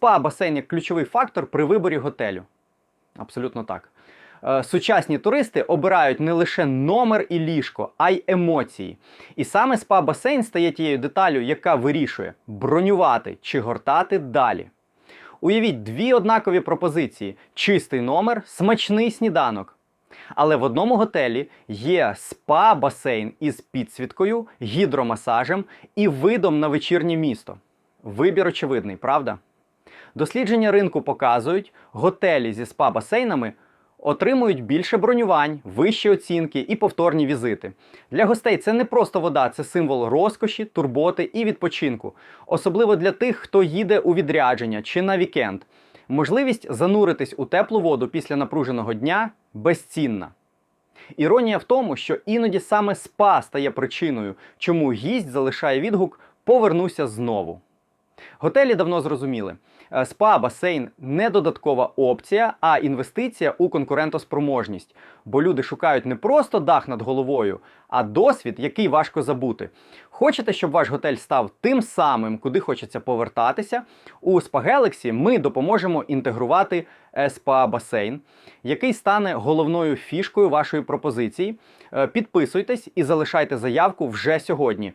Спа басейн як ключовий фактор при виборі готелю. Абсолютно так. Е, Сучасні туристи обирають не лише номер і ліжко, а й емоції. І саме спа-басейн стає тією деталю, яка вирішує бронювати чи гортати далі. Уявіть дві однакові пропозиції: чистий номер, смачний сніданок. Але в одному готелі є спа-басейн із підсвіткою, гідромасажем і видом на вечірнє місто. Вибір очевидний, правда? Дослідження ринку показують, готелі зі спа-басейнами отримують більше бронювань, вищі оцінки і повторні візити. Для гостей це не просто вода, це символ розкоші, турботи і відпочинку, особливо для тих, хто їде у відрядження чи на вікенд. Можливість зануритись у теплу воду після напруженого дня безцінна. Іронія в тому, що іноді саме спа стає причиною, чому гість залишає відгук Повернуся знову. Готелі давно зрозуміли. е, Спа, басейн не додаткова опція, а інвестиція у конкурентоспроможність. Бо люди шукають не просто дах над головою, а досвід, який важко забути. Хочете, щоб ваш готель став тим самим, куди хочеться повертатися? У Spa Galaxy ми допоможемо інтегрувати спа басейн, який стане головною фішкою вашої пропозиції. Е, Підписуйтесь і залишайте заявку вже сьогодні.